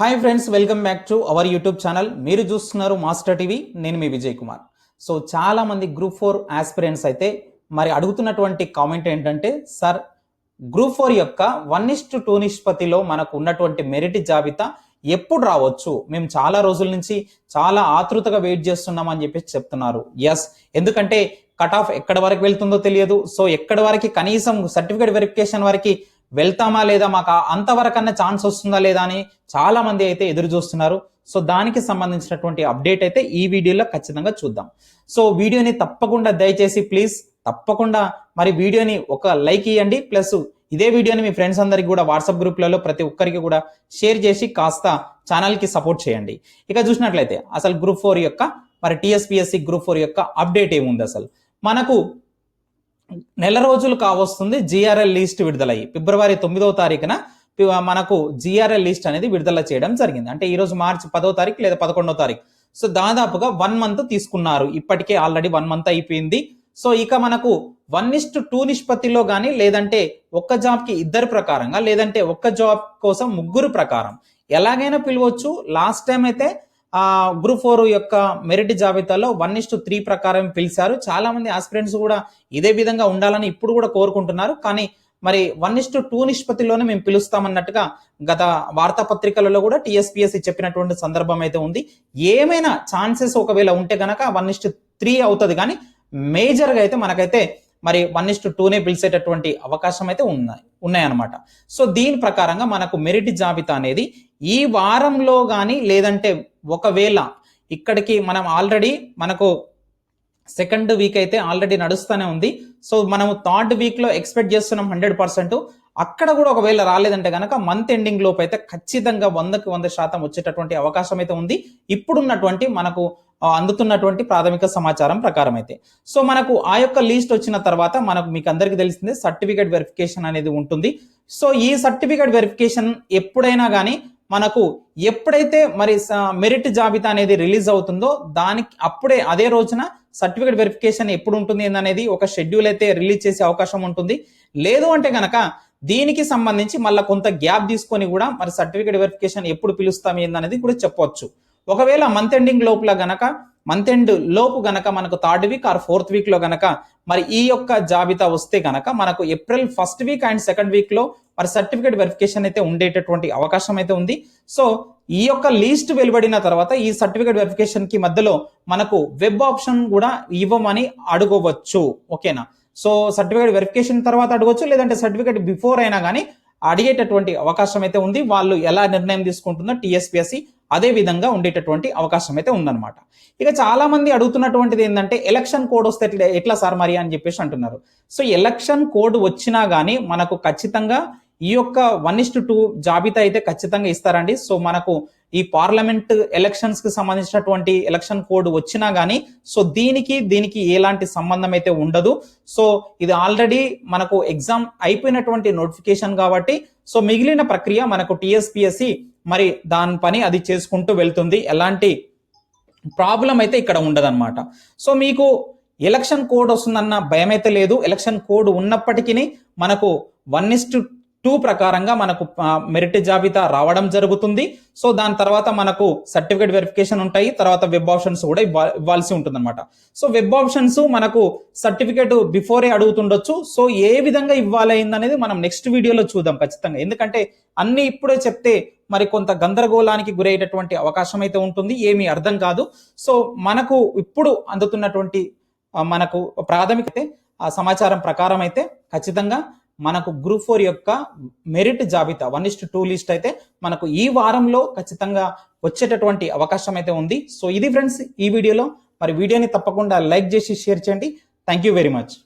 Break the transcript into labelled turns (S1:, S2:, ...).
S1: Hi friends welcome back to our YouTube channel మీరు చూస్తున్నారు master TV నేను మీ విజయ్ కుమార్. సో చాలామంది గ్రూప్ ఫోర్ ఆస్పిరెంట్స్ అయితే మరి అడుగుతున్నటువంటి కామెంట్ ఏంటంటే సార్ గ్రూప్ ఫోర్ యొక్క వన్ ఇస్టు టూ నిష్పత్తిలో మనకు ఉన్నటువంటి మెరిట్ జాబితా ఎప్పుడు రావచ్చు? మేము చాలా రోజుల నుంచి చాలా ఆతృతగా వెయిట్ చేస్తున్నాం అని చెప్పేసి చెప్తున్నారు. ఎస్ ఎందుకంటే కట్ ఆఫ్ ఎక్కడ వరకు వెళ్తుందో తెలియదు. సో ఎక్కడి వరకు కనీసం సర్టిఫికేట్ వెరిఫికేషన్ వరకు వెళ్తామా లేదా మాకు? అంతవరకన్నా ఛాన్స్ వస్తుందా లేదా అని చాలా మంది అయితే ఎదురు చూస్తున్నారు. సో దానికి సంబంధించినటువంటి అప్డేట్ అయితే ఈ వీడియోలో ఖచ్చితంగా చూద్దాం. సో వీడియోని తప్పకుండా దయచేసి ప్లీజ్ తప్పకుండా మరి వీడియోని ఒక లైక్ ఇవ్వండి ప్లస్ ఇదే వీడియోని మీ ఫ్రెండ్స్ అందరికి కూడా వాట్సాప్ గ్రూప్లలో ప్రతి ఒక్కరికి కూడా షేర్ చేసి కాస్త ఛానల్కి సపోర్ట్ చేయండి. ఇక చూసినట్లయితే అసలు గ్రూప్ ఫోర్ యొక్క మరి టీఎస్పిఎస్సి గ్రూప్ ఫోర్ యొక్క అప్డేట్ ఏముంది అసలు? మనకు నెల రోజులు కావస్తుంది జిఆర్ఎల్ లిస్ట్ విడుదలయ్యి ఫిబ్రవరి తొమ్మిదవ తారీఖున మనకు జిఆర్ఎల్ లిస్ట్ అనేది విడుదల చేయడం జరిగింది. అంటే ఈ రోజు మార్చి పదో తారీఖు లేదా పదకొండో తారీఖు. సో దాదాపుగా వన్ మంత్ తీసుకున్నారు. ఇప్పటికే ఆల్రెడీ వన్ మంత్ అయిపోయింది. సో ఇక మనకు వన్ ఇస్ట్ టూ నిష్పత్తిలో కానీ లేదంటే ఒక్క జాబ్కి ఇద్దరు ప్రకారంగా లేదంటే ఒక్క జాబ్ కోసం ముగ్గురు ప్రకారం ఎలాగైనా పిలవచ్చు. లాస్ట్ టైం అయితే ఆ గ్రూప్ ఫోర్ యొక్క మెరిట్ జాబితాలో వన్ ఇస్ త్రీ ప్రకారం పిలిచారు. చాలా మంది ఆస్పిరెంట్స్ కూడా ఇదే విధంగా ఉండాలని ఇప్పుడు కూడా కోరుకుంటున్నారు. కానీ మరి వన్ ఇస్ టు టూ నిష్పత్తిలోనే మేము పిలుస్తామన్నట్టుగా గత వార్తాపత్రికలలో కూడా టీఎస్పీఎస్సీ చెప్పినటువంటి సందర్భం అయితే ఉంది. ఏమైనా ఛాన్సెస్ ఒకవేళ ఉంటే గనక వన్ ఇస్ టు త్రీ అవుతుంది. కానీ మేజర్గా అయితే మనకైతే మరి వన్ ఇస్ టు టూనే పిలిచేటటువంటి అవకాశం అయితే ఉన్నాయి ఉన్నాయన్నమాట. సో దీని ప్రకారంగా మనకు మెరిట్ జాబితా అనేది ఈ వారంలో కానీ లేదంటే ఒకవేళ ఇక్కడికి మనం ఆల్రెడీ మనకు సెకండ్ వీక్ అయితే ఆల్రెడీ నడుస్తూనే ఉంది. సో మనము థర్డ్ వీక్లో ఎక్స్పెక్ట్ చేస్తున్నాం హండ్రెడ్ పర్సెంట్. అక్కడ కూడా ఒకవేళ రాలేదంటే కనుక మంత్ ఎండింగ్ లోపు అయితే ఖచ్చితంగా వందకి వంద శాతం వచ్చేటటువంటి అవకాశం అయితే ఉంది. ఇప్పుడున్నటువంటి మనకు అందుతున్నటువంటి ప్రాథమిక సమాచారం ప్రకారం అయితే. సో మనకు ఆ యొక్క లిస్ట్ వచ్చిన తర్వాత మనకు మీకు అందరికీ తెలిసిందే సర్టిఫికేట్ వెరిఫికేషన్ అనేది ఉంటుంది. సో ఈ సర్టిఫికేట్ వెరిఫికేషన్ ఎప్పుడైనా కానీ మనకు ఎప్పుడైతే మరి మెరిట్ జాబితా అనేది రిలీజ్ అవుతుందో దానికి అప్పుడే అదే రోజున సర్టిఫికేట్ వెరిఫికేషన్ ఎప్పుడు ఉంటుంది అనేది ఒక షెడ్యూల్ అయితే రిలీజ్ చేసే అవకాశం ఉంటుంది. లేదు అంటే కనుక దీనికి సంబంధించి మళ్ళీ కొంత గ్యాప్ తీసుకొని కూడా మరి సర్టిఫికేట్ వెరిఫికేషన్ ఎప్పుడు పిలుస్తాం ఏందనేది కూడా చెప్పొచ్చు. ఒకవేళ మంత్ ఎండింగ్ లోపల గనక మంత్ ఎండ్ లోపు గనక మనకు థర్డ్ వీక్ ఆర్ ఫోర్త్ వీక్లో గనక మరి ఈ యొక్క జాబితా వస్తే గనక మనకు April first week and second వీక్లో మరి సర్టిఫికేట్ వెరిఫికేషన్ అయితే ఉండేటటువంటి అవకాశం అయితే ఉంది. సో ఈ యొక్క లీస్ట్ వెలువడిన తర్వాత ఈ సర్టిఫికేట్ వెరిఫికేషన్కి మధ్యలో మనకు వెబ్ ఆప్షన్ కూడా ఇవ్వమని అడగవచ్చు. ఓకేనా సో సర్టిఫికేట్ వెరిఫికేషన్ తర్వాత అడగవచ్చు లేదంటే సర్టిఫికేట్ బిఫోర్ అయినా కానీ అడిగేటటువంటి అవకాశం అయితే ఉంది. వాళ్ళు ఎలా నిర్ణయం తీసుకుంటుందో టీఎస్పీఎస్సి అదే విధంగా ఉండేటటువంటి అవకాశం అయితే ఉందన్నమాట. ఇక చాలా మంది అడుగుతున్నటువంటిది ఏంటంటే ఎలక్షన్ కోడ్ వస్తే ఎట్లా ఎట్లా సార్ మరి? అని చెప్పేసి అంటున్నారు. సో ఎలక్షన్ కోడ్ వచ్చినా కానీ మనకు ఖచ్చితంగా ఈ యొక్క వన్ ఇస్ టూ జాబితా అయితే ఖచ్చితంగా ఇస్తారండి. సో మనకు ఈ పార్లమెంట్ ఎలక్షన్స్కి సంబంధించినటువంటి ఎలక్షన్ కోడ్ వచ్చినా కానీ సో దీనికి దీనికి ఎలాంటి సంబంధం అయితే ఉండదు. సో ఇది ఆల్రెడీ మనకు ఎగ్జామ్ అయిపోయినటువంటి నోటిఫికేషన్ కాబట్టి సో మిగిలిన ప్రక్రియ మనకు టిఎస్పిఎస్సి మరి దాని పని అది చేసుకుంటూ వెళ్తుంది. ఎలాంటి ప్రాబ్లం అయితే ఇక్కడ ఉండదన్నమాట. సో మీకు ఎలక్షన్ కోడ్ వస్తుందన్న భయం అయితే లేదు. ఎలక్షన్ కోడ్ ఉన్నప్పటికీ మనకు వన్ ఇస్ట్ టు టూ ప్రకారంగా మనకు మెరిట్ జాబితా రావడం జరుగుతుంది. సో దాని తర్వాత మనకు సర్టిఫికేట్ వెరిఫికేషన్ ఉంటాయి. తర్వాత వెబ్ ఆప్షన్స్ కూడా ఇవ్వ- ఇవ్వాల్సి ఉంటుంది సో వెబ్ ఆప్షన్స్ మనకు సర్టిఫికేట్ బిఫోరే అడుగుతుండొచ్చు. సో ఏ విధంగా ఇవ్వాలైంది అనేది మనం నెక్స్ట్ వీడియోలో చూద్దాం ఖచ్చితంగా. ఎందుకంటే అన్ని ఇప్పుడే చెప్తే మరి కొంత గందరగోళానికి గురయ్యేటటువంటి అవకాశం అయితే ఉంటుంది. ఏమీ అర్థం కాదు. సో మనకు ఇప్పుడు అందుతున్నటువంటి మనకు ప్రాథమిక ఆ సమాచారం ప్రకారం అయితే ఖచ్చితంగా మనకు గ్రూప్ ఫోర్ యొక్క మెరిట్ జాబితా one is to two list అయితే మనకు ఈ వారంలో ఖచ్చితంగా వచ్చేటటువంటి అవకాశం అయితే ఉంది. సో ఇది ఫ్రెండ్స్ ఈ వీడియోలో. మరి వీడియోని తప్పకుండా లైక్ చేసి షేర్ చేయండి. Thank you very much